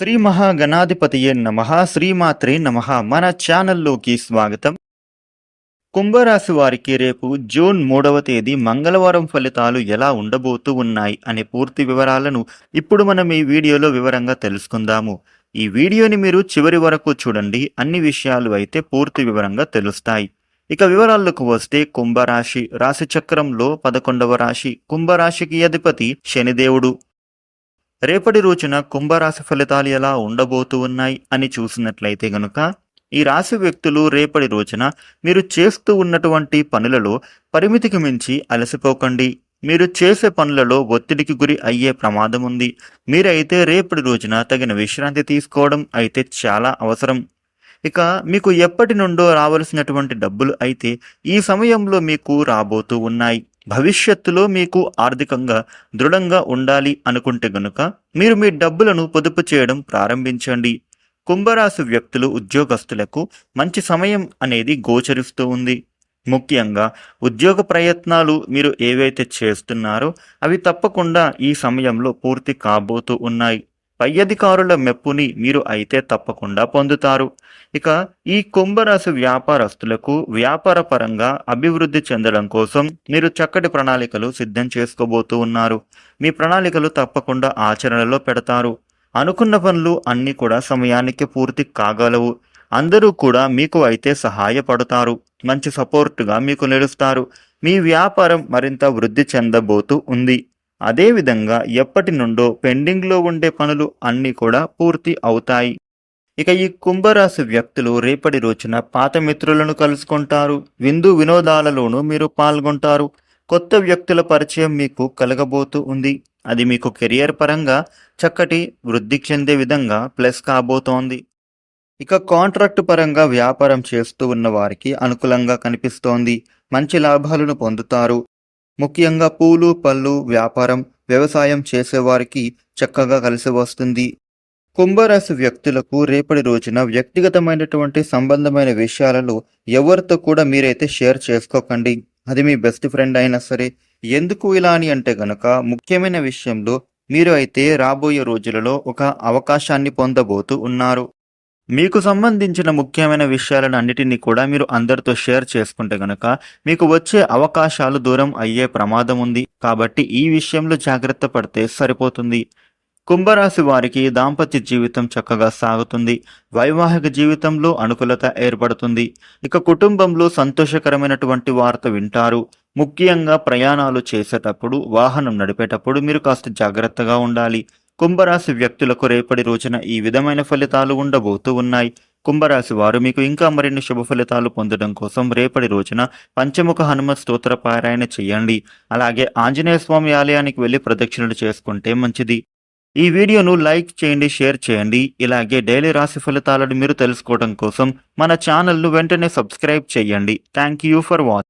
శ్రీ మహాగణాధిపతియే నమ శ్రీమాత్రే నమ. మన ఛానల్లోకి స్వాగతం. కుంభరాశి వారికి రేపు జూన్ మూడవ తేదీ మంగళవారం ఫలితాలు ఎలా ఉండబోతూ ఉన్నాయి అనే పూర్తి వివరాలను ఇప్పుడు మనం ఈ వీడియోలో వివరంగా తెలుసుకుందాము. ఈ వీడియోని మీరు చివరి వరకు చూడండి అన్ని విషయాలు అయితే పూర్తి వివరంగా తెలుస్తాయి. ఇక వివరాలకు వస్తే కుంభరాశి రాశిచక్రంలో పదకొండవ రాశి కుంభరాశికి అధిపతి శనిదేవుడు. రేపటి రోజున కుంభరాశి ఫలితాలు ఎలా ఉండబోతూ ఉన్నాయి అని చూసినట్లయితే గనుక ఈ రాశి వ్యక్తులు రేపటి రోజున మీరు చేస్తూ ఉన్నటువంటి పనులలో పరిమితికి మించి అలసిపోకండి. మీరు చేసే పనులలో ఒత్తిడికి గురి అయ్యే ప్రమాదం ఉంది. మీరైతే రేపటి రోజున తగిన విశ్రాంతి తీసుకోవడం అయితే చాలా అవసరం. ఇక మీకు ఎప్పటి నుండో రావలసినటువంటి డబ్బులు అయితే ఈ సమయంలో మీకు రాబోతూ ఉన్నాయి. భవిష్యత్తులో మీకు ఆర్థికంగా దృఢంగా ఉండాలి అనుకుంటే గనుక మీరు మీ డబ్బులను పొదుపు చేయడం ప్రారంభించండి. కుంభరాశి వ్యక్తులు ఉద్యోగస్తులకు మంచి సమయం అనేది గోచరిస్తూ ఉంది. ముఖ్యంగా ఉద్యోగ ప్రయత్నాలు మీరు ఏవైతే చేస్తున్నారో అవి తప్పకుండా ఈ సమయంలో పూర్తి కాబోతూ ఉన్నాయి. పై అధికారుల మెప్పుని మీరు అయితే తప్పకుండా పొందుతారు. ఇక ఈ కుంభరాశి వ్యాపారస్తులకు వ్యాపార పరంగా అభివృద్ధి చెందడం కోసం మీరు చక్కటి ప్రణాళికలు సిద్ధం చేసుకోబోతూ ఉన్నారు. మీ ప్రణాళికలు తప్పకుండా ఆచరణలో పెడతారు. అనుకున్న పనులు అన్నీ కూడా సమయానికి పూర్తి కాగలవు. అందరూ కూడా మీకు అయితే సహాయపడతారు. మంచి సపోర్టుగా మీకు నిలుస్తారు. మీ వ్యాపారం మరింత వృద్ధి చెందబోతూ ఉంది. అదేవిధంగా ఎప్పటి నుండో పెండింగ్లో ఉండే పనులు అన్నీ కూడా పూర్తి అవుతాయి. ఇక ఈ కుంభరాశి వ్యక్తులు రేపటి రోజున పాత మిత్రులను కలుసుకుంటారు. విందు వినోదాలలోనూ మీరు పాల్గొంటారు. కొత్త వ్యక్తుల పరిచయం మీకు కలగబోతూ ఉంది. అది మీకు కెరియర్ పరంగా చక్కటి వృద్ధి చెందే విధంగా ప్లస్ కాబోతోంది. ఇక కాంట్రాక్ట్ పరంగా వ్యాపారం చేస్తూ ఉన్న వారికి అనుకూలంగా కనిపిస్తోంది. మంచి లాభాలను పొందుతారు. ముఖ్యంగా పూలు పళ్ళు వ్యాపారం వ్యవసాయం చేసేవారికి చక్కగా కలిసి వస్తుంది. కుంభరాశి వ్యక్తులకు రేపటి రోజున వ్యక్తిగతమైనటువంటి సంబంధమైన విషయాలలో ఎవరితో కూడా మీరైతే షేర్ చేసుకోకండి. అది మీ బెస్ట్ ఫ్రెండ్ అయినా సరే ఎందుకు ఇలా అని అంటే గనక ముఖ్యమైన విషయంలో మీరు అయితే రాబోయే రోజులలో ఒక అవకాశాన్ని పొందబోతూ ఉన్నారు. మీకు సంబంధించిన ముఖ్యమైన విషయాలను అన్నిటినీ కూడా మీరు అందరితో షేర్ చేసుకుంటే గనక మీకు వచ్చే అవకాశాలు దూరం అయ్యే ప్రమాదం ఉంది. కాబట్టి ఈ విషయంలో జాగ్రత్త పడితే సరిపోతుంది. కుంభరాశి వారికి దాంపత్య జీవితం చక్కగా సాగుతుంది. వైవాహిక జీవితంలో అనుకూలత ఏర్పడుతుంది. ఇక కుటుంబంలో సంతోషకరమైనటువంటి వార్త వింటారు. ముఖ్యంగా ప్రయాణాలు చేసేటప్పుడు వాహనం నడిపేటప్పుడు మీరు కాస్త జాగ్రత్తగా ఉండాలి. కుంభరాశి వ్యక్తులకు రేపటి రోజున ఈ విధమైన ఫలితాలు ఉండబోతూ ఉన్నాయి. కుంభరాశి వారు మీకు ఇంకా మరిన్ని శుభ ఫలితాలు పొందడం కోసం రేపటి రోజున పంచముఖ హనుమ స్తోత్ర పారాయణ చేయండి. అలాగే ఆంజనేయ స్వామి ఆలయానికి వెళ్ళి ప్రదక్షిణలు చేసుకుంటే మంచిది. ఈ వీడియోను లైక్ చేయండి షేర్ చేయండి. ఇలాగే డైలీ రాశి ఫలితాలను మీరు తెలుసుకోవడం కోసం మన ఛానల్ను వెంటనే సబ్స్క్రైబ్ చేయండి. Thank you for watch.